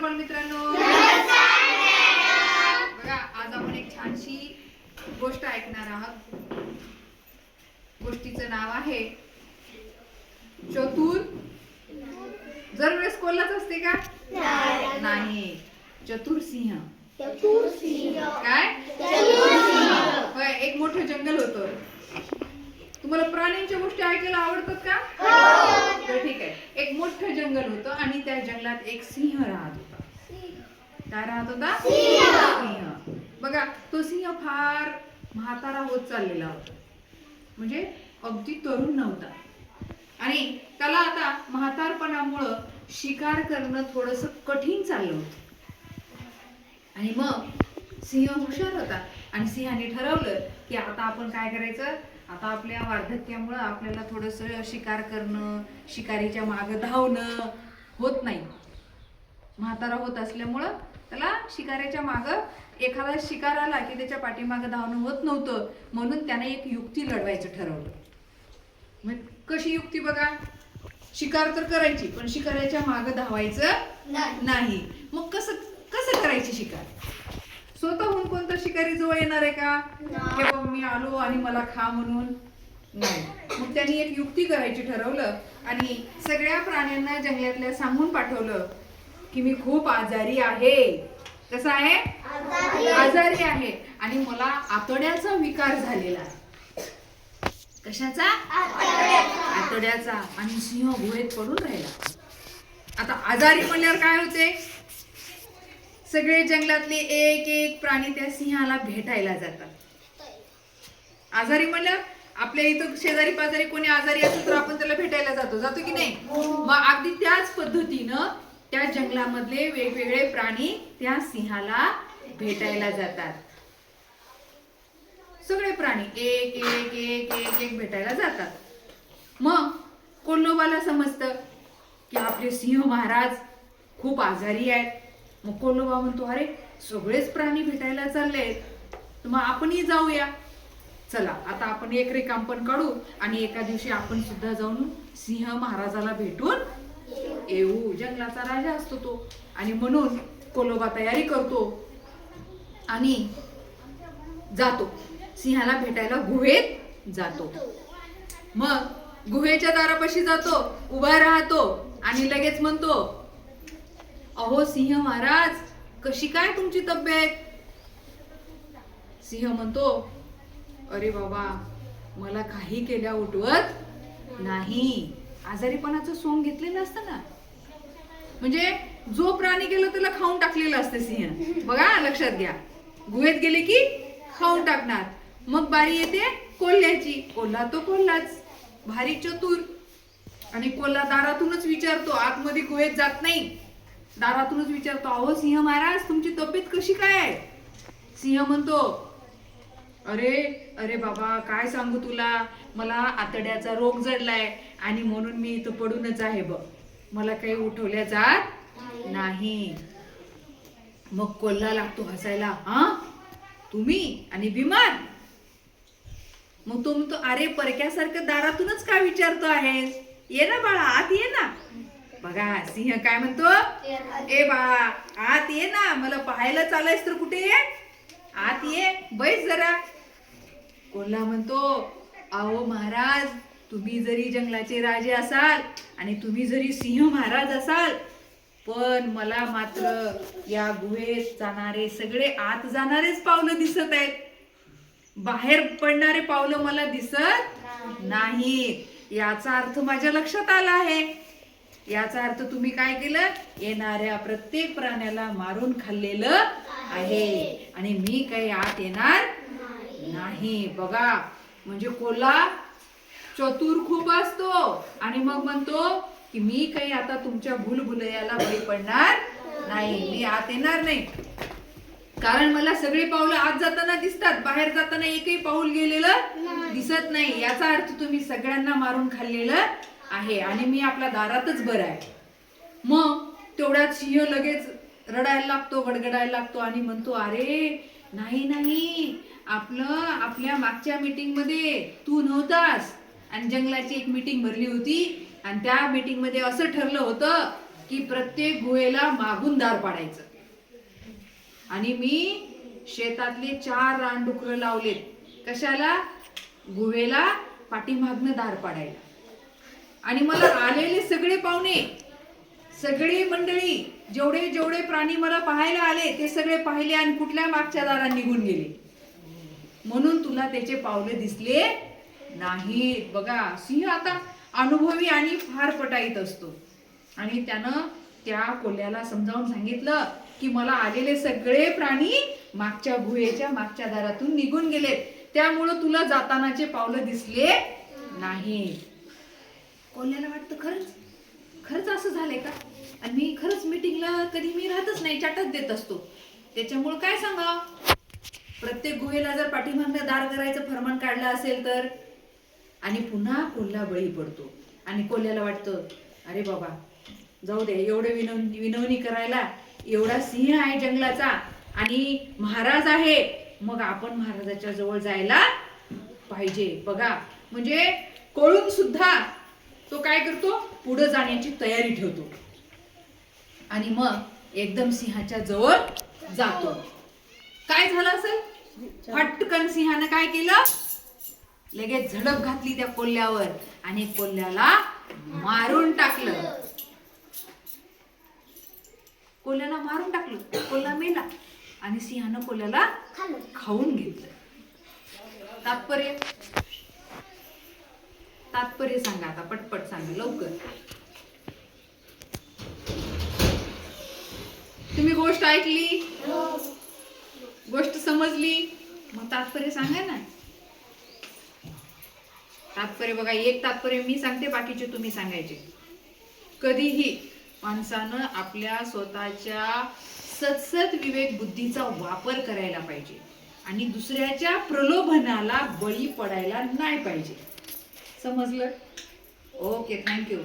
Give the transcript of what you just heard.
बालमित्रांनो बघा आज आपण एक छानशी गोष्ट ऐकणार आहात. गोष्टीचं नाव आहे चतुर. जर वेळेस कोल्हाच असते का? नाही. चतुर सिंह. काय? होय एक मोठं जंगल होतं. तुम्हाला प्राण्यांच्या गोष्टी ऐकायला आवडतात का? ठीक आहे. एक मोठं जंगल होतं आणि त्या जंगलात एक सिंह राहत होता. काय राहत होता? सिंह. बघा तो सिंह फार म्हातारा होत चाललेला होता. म्हणजे अगदी तरुण नव्हता. आणि त्याला आता म्हातारपणामुळं शिकार करणं थोडस कठीण चाललं होतं. आणि मग सिंह हुशार होता. आणि सिंहाने ठरवलं की आता आपण काय करायचं? आता आपल्या वार्धक्यामुळं आपल्याला थोडस शिकार करणं शिकारीच्या मागं धावणं होत नाही. म्हातारा होत असल्यामुळं त्याला शिकाऱ्याच्या मागं एखादा शिकार आला की त्याच्या पाठीमागं धावणं होत नव्हतं. म्हणून त्याने एक युक्ती लढवायचं ठरवलं. मग कशी युक्ती बघा? शिकार तर करायची पण शिकाऱ्याच्या मागं धावायचं नाही. मग कसं कसं करायची शिकार? स्वतःहून कोणता शिकारी जवळ येणार आहे का? की बाबा मी आलो आणि मला खा म्हणून? नाही. मग त्यांनी एक युक्ती करायची ठरवलं आणि सगळ्या प्राण्यांना जंगलातल्या सांगून पाठवलं की मी खूप आजारी आहे. कसं आहे? आजारी. आहे. आणि मला आतड्याचा विकार झालेला आहे. कशाचा? आतड्याचा. आणि सिंह गुहेत पडून राहिला. आता आजारी म्हणल्यावर काय होते? सगळे जंगलातले एक एक प्राणी त्या सिंहाला भेटायला जातात. आजारी म्हणलं आपल्या इथं शेजारी पाजारी कोणी आजारी असेल तर आपण त्याला भेटायला जातो. जातो की नाही? मग अगदी त्याच पद्धतीनं त्या जंगलामधले वेगवेगळे प्राणी त्या सिंहाला भेटायला जातात. सगळे प्राणी एक एक एक एक एक भेटायला जातात. मग कोल्लोबाला समजतं की आपले सिंह महाराज खूप आजारी आहेत. मग कोल्होबा म्हणतो अरे सगळेच प्राणी भेटायला चालले मग आपणही जाऊया. चला आता आपण एक रेखांपण पण काढू आणि एका दिवशी आपण सुद्धा जाऊन सिंह महाराजाला भेटून येऊ. जंगलाचा राजा असतो तो. आणि म्हणून कोलोबा तयारी करतो आणि जातो. सिंहाला भेटायला गुहेत जातो. मग गुहेच्या दारापाशी जातो उभा राहतो आणि लगेच म्हणतो अहो सिंह महाराज कशी काय तुमची तब्येत? सिंह म्हणतो अरे बाबा मला काही केल्या उठवत नाही. आजारीपणाचं सोंग घेतलेलं असतं ना? म्हणजे जो प्राणी गेला त्याला खाऊन टाकलेलं असतं सिंह. बघा लक्षात घ्या. गुहेत गेले की खाऊन टाकणार. मग बारी येते कोल्ह्याची. कोल्हा तो कोल्हाच. भारी चतुर. आणि कोल्हा दारातूनच विचारतो आतमध्ये गुहेत जात नाही? दारातूनच विचारतो अहो सिंह महाराज तुमची तब्येत कशी काय? आहे सिंह म्हणतो अरे अरे बाबा काय सांगू तुला? मला आतड्याचा रोग जडलाय आणि म्हणून मी इथं पडूनच आहे बघ. मला काही उठवल्या जात नाही. मग कोल्हा लागतो हसायला हा? तुम्ही? आणि बिमार? मग तो म्हणतो अरे परक्यासारखं दारातूनच का विचारतो आहेस? ये ना बाळा आत ये ना. बघा सिंह काय म्हणतो? ए बाळा आत ये ना. मला पाहायला चालायस तर कुठे ये? आत ये. बैस जरा. कोल्हा म्हणतो अहो महाराज तुम्ही जरी जंगलाचे राजे असाल आणि तुम्ही जरी सिंह महाराज असाल पण मला मात्र या गुहेत जाणारे सगळे आत जाणारेच पावलं दिसत आहेत. बाहेर पडणारे पावलं मला दिसत नाही. याचा अर्थ माझ्या लक्षात आला आहे. याचा अर्थ तुम्ही काय केलं? येणाऱ्या प्रत्येक प्राण्याला मारून खाल्लेलं आहे. आणि मी काही आत येणार नाही. बघा म्हणजे कोल्हा चतुर खूप असतो. आणि मग म्हणतो की मी काही आता तुमच्या भूलभुलयाला बळी पडणार नाही. मी आत येणार नाही. कारण मला सगळे पावलं आत जाताना दिसतात. बाहेर जाताना एकही पाऊल गेलेलं दिसत नाही. याचा अर्थ तुम्ही सगळ्यांना मारून खाल्लेलं आहे आणि मी आपल्या दारातच बरं आहे. मग तेवढ्यात सिंह लगेच रडायला लागतो गडगडायला लागतो आणि म्हणतो अरे नाही नाही आपलं आपल्या मागच्या मीटिंगमध्ये तू नव्हतास. आणि जंगलाची एक मीटिंग भरली होती आणि त्या मीटिंगमध्ये असं ठरलं होतं की प्रत्येक गुहेला मागून दार पाडायचं. आणि मी शेतातले चार रानडुकरं लावलेत. कशाला? गुहेला पाठीमागनं दार पाडायला. आणि मला आलेले सगळे पाहुणे सगळी मंडळी जेवढे जेवढे प्राणी मला पाहायला आले ते सगळे पाहिले आणि कुठल्या मागच्या दारात निघून गेले. म्हणून तुला त्याचे पावले दिसले नाहीत. बघा सिंह आता अनुभवी आणि फार पटाईत असतो. आणि त्यानं त्या कोल्ह्याला समजावून सांगितलं की मला आलेले सगळे प्राणी मागच्या गुहेच्या मागच्या दारातून निघून गेले त्यामुळं तुला जातानाचे पावलं दिसले नाही कोल्ह्याला वाटतं खरंच? खरंच असं झालंय का? आणि मी खरंच मीटिंगला कधी मी राहतच नाही चाटच देत असतो. त्याच्यामुळं काय सांगा प्रत्येक गुहेला जर पाठीमागनं दार करायचं फरमान काढलं असेल तर? आणि पुन्हा कोल्हा बळी पडतो. आणि कोल्ह्याला वाटतं अरे बाबा जाऊ दे एवढे विनवणी विनवणी करायला एवढा सिंह आहे जंगलाचा आणि महाराज आहे. मग आपण महाराजाच्या जवळ जायला पाहिजे. बघा म्हणजे कळून सुद्धा तो काय करतो? पुढे जाण्याची तयारी ठेवतो. आणि मग एकदम सिंहाच्या जवळ जातो. काय झालं असेल? फटकन सिंहानं काय केलं? लगेच झडप घातली त्या कोल्ह्यावर आणि कोल्ह्याला मारून टाकलं. कोल्ह्याला मारून टाकलं. कोल्हा मेला आणि सिंहानं कोल्ह्याला खाऊन घेतलं. तात्पर्य? तात्पर्य सांगा आता पटपट सांगा लवकर. तुम्ही गोष्ट ऐकली? गोष्ट समजली? मग तात्पर्य सांगा ना. तात्पर्य बघा एक तात्पर्य मी सांगते बाकीचे तुम्ही सांगायचे. कधीही माणसानं आपल्या स्वतःच्या सतसत विवेक बुद्धीचा वापर करायला पाहिजे. आणि दुसऱ्याच्या प्रलोभनाला बळी पडायला नाही पाहिजे. समजलं? Okay thank you.